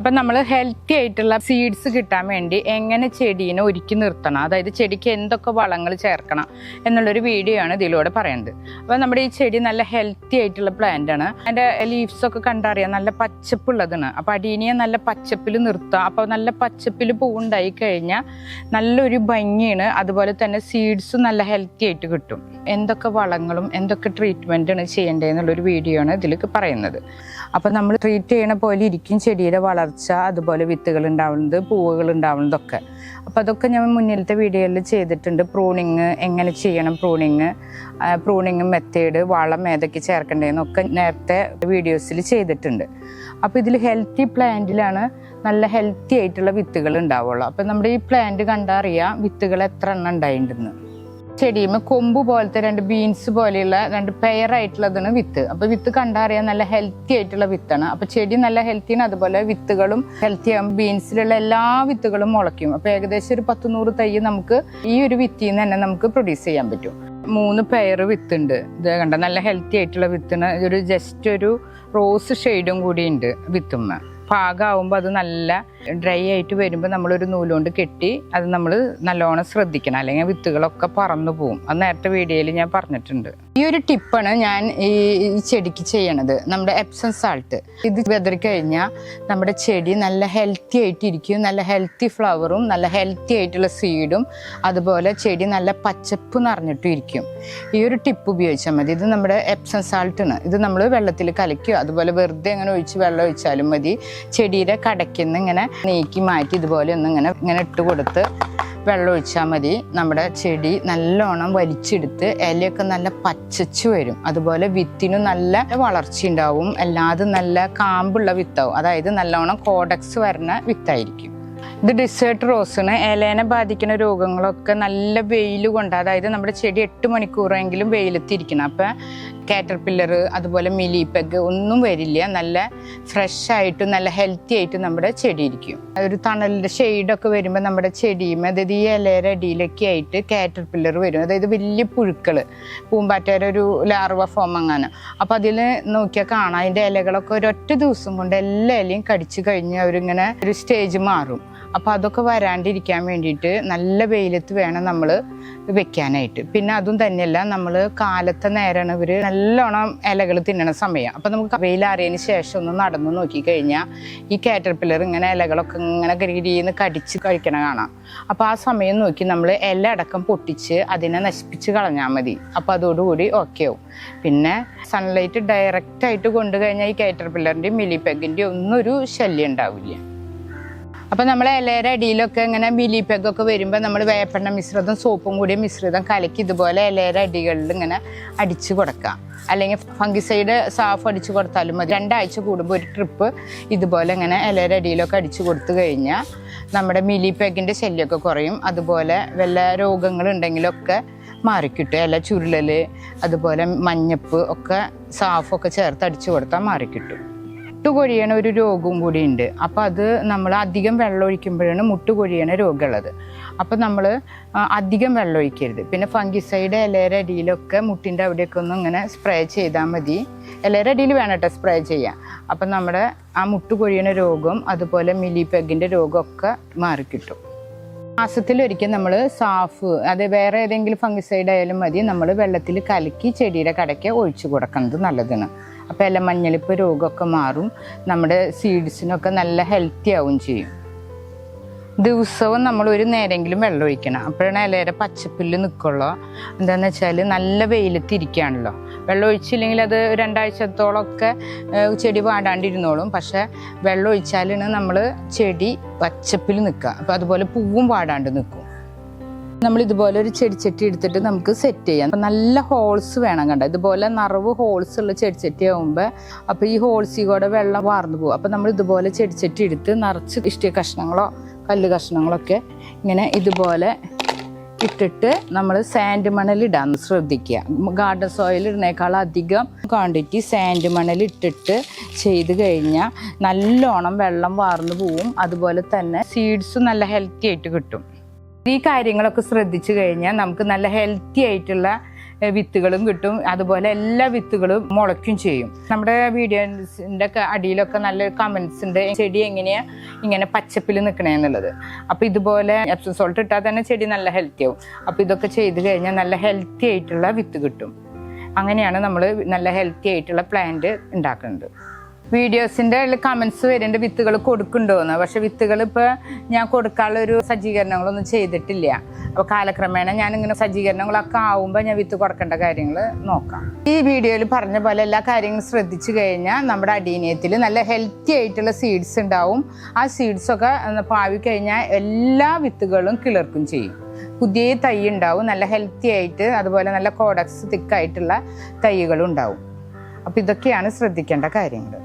അപ്പം നമ്മൾ ഹെൽത്തി ആയിട്ടുള്ള സീഡ്സ് കിട്ടാൻ വേണ്ടി എങ്ങനെ ചെടീനെ ഒരുക്കി നിർത്തണം? അതായത് ചെടിക്ക് എന്തൊക്കെ വളങ്ങൾ ചേർക്കണം എന്നുള്ളൊരു വീഡിയോ ആണ് ഇതിലൂടെ പറയുന്നത്. അപ്പോൾ നമ്മുടെ ഈ ചെടി നല്ല ഹെൽത്തി ആയിട്ടുള്ള പ്ലാന്റ് ആണ്. അതിന്റെ ലീവ്സൊക്കെ കണ്ടറിയാം നല്ല പച്ചപ്പുള്ളതാണ് അപ്പോൾ അടീനിയെ നല്ല പച്ചപ്പിൽ നിർത്താം. അപ്പോൾ നല്ല പച്ചപ്പിൽ പൂവുണ്ടായി കഴിഞ്ഞാൽ നല്ലൊരു ഭംഗിയാണ്. അതുപോലെ തന്നെ സീഡ്സും നല്ല ഹെൽത്തി ആയിട്ട് കിട്ടും. എന്തൊക്കെ വളങ്ങളും എന്തൊക്കെ ട്രീറ്റ്മെന്റാണ് ചെയ്യേണ്ടതെന്നുള്ളൊരു വീഡിയോ ആണ് ഇതിലേക്ക് പറയുന്നത്. അപ്പം നമ്മൾ ട്രീറ്റ് ചെയ്യണ പോലെ ഇരിക്കും ചെടിയുടെ വളർച്ച അതുപോലെ വിത്തുകൾ ഉണ്ടാവുന്നത് പൂവുകൾ ഉണ്ടാവുന്നതൊക്കെ. അപ്പോൾ അതൊക്കെ ഞാൻ മുന്നിലത്തെ വീഡിയോയിൽ ചെയ്തിട്ടുണ്ട്. പ്രൂണിങ് എങ്ങനെ ചെയ്യണം പ്രൂണിങ് പ്രൂണിങ് മെത്തേഡ് വളം ഏതൊക്കെ ചേർക്കേണ്ടതെന്നൊക്കെ നേരത്തെ വീഡിയോസിൽ ചെയ്തിട്ടുണ്ട്. അപ്പോൾ ഇതിൽ ഹെൽത്തി പ്ലാന്റിലാണ് നല്ല ഹെൽത്തി ആയിട്ടുള്ള വിത്തുകൾ ഉണ്ടാവുള്ളൂ. അപ്പോൾ നമ്മുടെ ഈ പ്ലാന്റ് കണ്ടറിയാം വിത്തുകൾ എത്ര എണ്ണം ഉണ്ടായിട്ടുണ്ടെന്ന് ചെടിയുമ്മ കൊമ്പ് പോലത്തെ രണ്ട് ബീൻസ് പോലെയുള്ള രണ്ട് പെയറായിട്ടുള്ളതാണ് വിത്ത്. അപ്പൊ വിത്ത് കണ്ടറിയാൻ നല്ല ഹെൽത്തി ആയിട്ടുള്ള വിത്താണ്. അപ്പൊ ചെടി നല്ല ഹെൽത്തിയാണ് അതുപോലെ വിത്തുകളും ഹെൽത്തി ആകും ബീൻസിലുള്ള എല്ലാ വിത്തുകളും മുളയ്ക്കും. അപ്പൊ ഏകദേശം ഒരു പത്ത് നൂറ് തൈ നമുക്ക് ഈ ഒരു വിത്തിൽ നിന്ന് തന്നെ നമുക്ക് പ്രൊഡ്യൂസ് ചെയ്യാൻ പറ്റും. മൂന്ന് പെയർ വിത്തുണ്ട്. ഇത് കണ്ട? നല്ല ഹെൽത്തി ആയിട്ടുള്ള വിത്തിന് ഒരു ജസ്റ്റ് ഒരു റോസ് ഷെയ്ഡും കൂടി ഉണ്ട് വിത്തുമ്മ. പാകമാകുമ്പോൾ അത് നല്ല ഡ്രൈ ആയിട്ട് വരുമ്പോൾ നമ്മളൊരു നൂലുകൊണ്ട് കെട്ടി അത് നമ്മൾ നല്ലോണം ശ്രദ്ധിക്കണം. അല്ലെങ്കിൽ വിത്തുകളൊക്കെ പറന്നു പോകും അത് നേരത്തെ വീഡിയോയിൽ ഞാൻ പറഞ്ഞിട്ടുണ്ട്. ഈ ഒരു ടിപ്പാണ് ഞാൻ ഈ ചെടിക്ക് ചെയ്യണത് നമ്മുടെ എപ്സം സാൾട്ട് ഇത് വെതറി കഴിഞ്ഞാൽ നമ്മുടെ ചെടി നല്ല ഹെൽത്തി ആയിട്ടിരിക്കും നല്ല ഹെൽത്തി ഫ്ലവറും നല്ല ഹെൽത്തി ആയിട്ടുള്ള സീഡും അതുപോലെ ചെടി നല്ല പച്ചപ്പ് നിറഞ്ഞിട്ടും ഇരിക്കും. ഈ ഒരു ടിപ്പ് ഉപയോഗിച്ചാൽ മതി. ഇത് നമ്മുടെ എപ്സം സാൾട്ടാണ് ഇത് നമ്മൾ വെള്ളത്തിൽ കലയ്ക്കുക അതുപോലെ വെറുതെ ഇങ്ങനെ ഒഴിച്ച് വെള്ളം ഒഴിച്ചാലും മതി. ചെടിയുടെ കടയ്ക്കുന്ന് ഇങ്ങനെ നീക്കി മാറ്റി ഇതുപോലെ ഒന്ന് ഇങ്ങനെ ഇങ്ങനെ ഇട്ട് കൊടുത്ത് വെള്ളം മതി. നമ്മുടെ ചെടി നല്ലോണം വലിച്ചെടുത്ത് ഇലയൊക്കെ നല്ല പച്ചച്ചു വരും. അതുപോലെ വിത്തിനും നല്ല വളർച്ച ഉണ്ടാവും. അല്ലാതെ നല്ല കാമ്പുള്ള വിത്താവും. അതായത് നല്ലോണം കോഡക്സ് വരുന്ന വിത്തായിരിക്കും. ഇത് ഡിസേർട്ട് റോസിന് ഇലേനെ ബാധിക്കുന്ന രോഗങ്ങളൊക്കെ നല്ല വെയിൽ കൊണ്ട് അതായത് നമ്മുടെ ചെടി എട്ട് മണിക്കൂറെങ്കിലും വെയിലത്തിരിക്കണം. അപ്പം കാറ്റർപില്ലർ അതുപോലെ മിലിപ്പെഗ് ഒന്നും വരില്ല. നല്ല ഫ്രഷ് ആയിട്ട് നല്ല ഹെൽത്തി ആയിട്ട് നമ്മുടെ ചെടി ഇരിക്കും. ഒരു തണലിന്റെ ഷെയ്ഡൊക്കെ വരുമ്പോൾ നമ്മുടെ ചെടിയും അതായത് ഈ ഇലയുടെ അടിയിലൊക്കെ ആയിട്ട് കാറ്റർപില്ലർ വരും. അതായത് വലിയ പുഴുക്കൾ പൂമ്പാറ്റയുടെ ഒരു ലാർവ ഫോം അങ്ങനെ അപ്പോൾ അതിൽ നോക്കിയാൽ കാണാം. അതിന്റെ ഇലകളൊക്കെ ഒരൊറ്റ ദിവസം കൊണ്ട് എല്ലാ ഇലയും കടിച്ചു കഴിഞ്ഞ് അവരിങ്ങനെ ഒരു സ്റ്റേജ് മാറും. അപ്പോൾ അതൊക്കെ വരാണ്ടിരിക്കാൻ വേണ്ടിയിട്ട് നല്ല വെയിലത്ത് വേണം നമ്മൾ വെക്കാനായിട്ട്. പിന്നെ അതും തന്നെയല്ല നമ്മൾ കാലത്തെ നേരമാണ് ഇവർ നല്ലോണം ഇലകൾ തിന്നണ സമയം. അപ്പോൾ നമുക്ക് വെയിലാറിയതിന് ശേഷം ഒന്ന് നടന്നു നോക്കിക്കഴിഞ്ഞാൽ ഈ കാറ്റർപില്ലർ ഇങ്ങനെ ഇലകളൊക്കെ ഇങ്ങനെ ഗ്രീഡിന്ന് കടിച്ച് കഴിക്കണ കാണാം. അപ്പോൾ ആ സമയം നോക്കി നമ്മൾ ഇല അടക്കം പൊട്ടിച്ച് അതിനെ നശിപ്പിച്ച് കളഞ്ഞാൽ മതി. അപ്പോൾ അതോടുകൂടി ഓക്കെ ആവും. പിന്നെ സൺലൈറ്റ് ഡയറക്റ്റ് ആയിട്ട് കൊണ്ടു കഴിഞ്ഞാൽ ഈ കാറ്റർപില്ലറിന്റെയും മിലിപ്പെഗിന്റെയും ഒന്നും ഒരു ശല്യം ഉണ്ടാവില്ല. അപ്പം നമ്മൾ ഇലയുടെ അടിയിലൊക്കെ ഇങ്ങനെ മിലിപ്പെഗൊക്കെ വരുമ്പോൾ നമ്മൾ വേപ്പെണ്ണ മിശ്രിതം സോപ്പും കൂടി മിശ്രിതം കലക്കി ഇതുപോലെ ഇലയുടെ അടികളിൽ ഇങ്ങനെ അടിച്ചു കൊടുക്കാം. അല്ലെങ്കിൽ ഫംഗിസൈഡ് സാഫ് അടിച്ചു കൊടുത്താലും മതി. രണ്ടാഴ്ച കൂടുമ്പോൾ ഒരു ട്രിപ്പ് ഇതുപോലെ ഇങ്ങനെ ഇലയുടെ അടിയിലൊക്കെ അടിച്ചു കൊടുത്തു കഴിഞ്ഞാൽ നമ്മുടെ മിലിപ്പെഗിന്റെ ശല്യമൊക്കെ കുറയും. അതുപോലെ വല്ല രോഗങ്ങളുണ്ടെങ്കിലൊക്കെ മാറിക്കിട്ടും. ഇല ചുരുളൽ അതുപോലെ മഞ്ഞപ്പ് ഒക്കെ സാഫൊക്കെ ചേർത്ത് അടിച്ചു കൊടുത്താൽ മാറിക്കിട്ടും. മുട്ടുകൊഴിയണ ഒരു രോഗവും കൂടി ഉണ്ട് അപ്പോൾ അത് നമ്മൾ അധികം വെള്ളം ഒഴിക്കുമ്പോഴാണ് മുട്ടുകൊഴിയണ രോഗമുള്ളത്. അപ്പോൾ നമ്മൾ അധികം വെള്ളം ഒഴിക്കരുത്. പിന്നെ ഫംഗിസൈഡ് ഇലയുടെ അടിയിലൊക്കെ മുട്ടിന്റെ അവിടെയൊക്കെ ഒന്ന് ഇങ്ങനെ സ്പ്രേ ചെയ്താൽ മതി. ഇലയുടെ അടിയിൽ വേണം കേട്ടോ സ്പ്രേ ചെയ്യാൻ. അപ്പം നമ്മുടെ ആ മുട്ടുകൊഴിയണ രോഗം അതുപോലെ മിലി പെഗിന്റെ രോഗമൊക്കെ മാറിക്കിട്ടും മാസത്തിലൊരിക്കൽ നമ്മൾ സാഫ് അത് വേറെ ഏതെങ്കിലും ഫംഗിസൈഡ് ആയാലും മതി. നമ്മൾ വെള്ളത്തിൽ കലക്കി ചെടിയുടെ കടയ്ക്ക് ഒഴിച്ചു കൊടുക്കുന്നത് നല്ലതാണ്. അപ്പോൾ എല്ലാം മഞ്ഞളിപ്പ് രോഗമൊക്കെ മാറും. നമ്മുടെ സീഡ്സിനൊക്കെ നല്ല ഹെൽത്തി ആവും ചെയ്യും. ദിവസവും നമ്മൾ ഒരു നേരെങ്കിലും വെള്ളം ഒഴിക്കണം. അപ്പോഴാണ് ഇലയുടെ പച്ചപ്പുല്ല് നിൽക്കുള്ളൂ എന്താണെന്ന് വെച്ചാൽ നല്ല വെയിലത്തിരിക്കുകയാണല്ലോ വെള്ളം ഒഴിച്ചില്ലെങ്കിൽ അത് രണ്ടാഴ്ചത്തോളമൊക്കെ ചെടി പാടാണ്ടിരുന്നോളും പക്ഷേ വെള്ളം ഒഴിച്ചാലാണ് നമ്മൾ ചെടി പച്ചപ്പിൽ നിൽക്കുക അപ്പോൾ അതുപോലെ പൂവും പാടാണ്ട് നിൽക്കും നമ്മൾ ഇതുപോലെ ഒരു ചെടിച്ചട്ടി എടുത്തിട്ട് നമുക്ക് സെറ്റ് ചെയ്യാം. നല്ല ഹോൾസ് വേണം കണ്ട? ഇതുപോലെ നിറവ് ഹോൾസ് ഉള്ള ചെടിച്ചട്ടി ആകുമ്പോൾ അപ്പോൾ ഈ ഹോൾസിൽ കൂടെ വെള്ളം വാർന്നു പോകും. അപ്പം നമ്മൾ ഇതുപോലെ ചെടിച്ചട്ടി എടുത്ത് നിറച്ച് ഇഷ്ടിക കഷ്ണങ്ങളോ കല്ല് കഷ്ണങ്ങളൊക്കെ ഇങ്ങനെ ഇതുപോലെ ഇട്ടിട്ട് നമ്മൾ സാൻഡ് മണൽ ഇടാൻ ശ്രദ്ധിക്കുക. ഗാർഡൻ സോയിൽ ഇടുന്നേക്കാൾ അധികം ക്വാണ്ടിറ്റി സാൻഡ് മണൽ ഇട്ടിട്ട് ചെയ്ത് കഴിഞ്ഞാൽ നല്ലോണം വെള്ളം വാർന്നു പോവും. അതുപോലെ തന്നെ സീഡ്സ് നല്ല ഹെൽത്തി ആയിട്ട് കിട്ടും. ഈ കാര്യങ്ങളൊക്കെ ശ്രദ്ധിച്ചു കഴിഞ്ഞാൽ നമുക്ക് നല്ല ഹെൽത്തി ആയിട്ടുള്ള വിത്തുകളും കിട്ടും. അതുപോലെ എല്ലാ വിത്തുകളും മുളയ്ക്കും ചെയ്യും. നമ്മുടെ വീഡിയോസിന്റെ അടിയിലൊക്കെ നല്ല കമൻസ് ഉണ്ട്. ചെടി എങ്ങനെയാണ് ഇങ്ങനെ പച്ചപ്പിൽ നിൽക്കണേന്നുള്ളത് അപ്പോൾ ഇതുപോലെ എപ്സം സോൾട്ട് ഇട്ടാൽ തന്നെ ചെടി നല്ല ഹെൽത്തി ആവും. അപ്പോൾ ഇതൊക്കെ ചെയ്ത് കഴിഞ്ഞാൽ നല്ല ഹെൽത്തി ആയിട്ടുള്ള വിത്ത് കിട്ടും. അങ്ങനെയാണ് നമ്മൾ നല്ല ഹെൽത്തി ആയിട്ടുള്ള പ്ലാന്റ് ഉണ്ടാക്കുന്നത്. വീഡിയോസിന്റെ കമൻസ് വരുന്നുണ്ട് വിത്തുകൾ കൊടുക്കുന്നുണ്ടോന്ന്. പക്ഷെ വിത്തുകൾ ഇപ്പോൾ ഞാൻ കൊടുക്കാനുള്ള ഒരു സജ്ജീകരണങ്ങളൊന്നും ചെയ്തിട്ടില്ല. അപ്പോൾ കാലക്രമേണ ഞാൻ ഇങ്ങനെ സജ്ജീകരണങ്ങളൊക്കെ ആവുമ്പോൾ ഞാൻ വിത്ത് കൊടുക്കേണ്ട കാര്യങ്ങൾ നോക്കാം. ഈ വീഡിയോയിൽ പറഞ്ഞ പോലെ എല്ലാ കാര്യങ്ങളും ശ്രദ്ധിച്ചു കഴിഞ്ഞാൽ നമ്മുടെ അടീനിയത്തിൽ നല്ല ഹെൽത്തി ആയിട്ടുള്ള സീഡ്സ് ഉണ്ടാവും. ആ സീഡ്സൊക്കെ പാവി കഴിഞ്ഞാൽ എല്ലാ വിത്തുകളും കിളിർക്കും ചെയ്യും. പുതിയ തൈ ഉണ്ടാവും നല്ല ഹെൽത്തി ആയിട്ട് അതുപോലെ നല്ല കോഡക്സ് തിക്കായിട്ടുള്ള തൈകളും ഉണ്ടാവും. അപ്പോൾ ഇതൊക്കെയാണ് ശ്രദ്ധിക്കേണ്ട കാര്യങ്ങൾ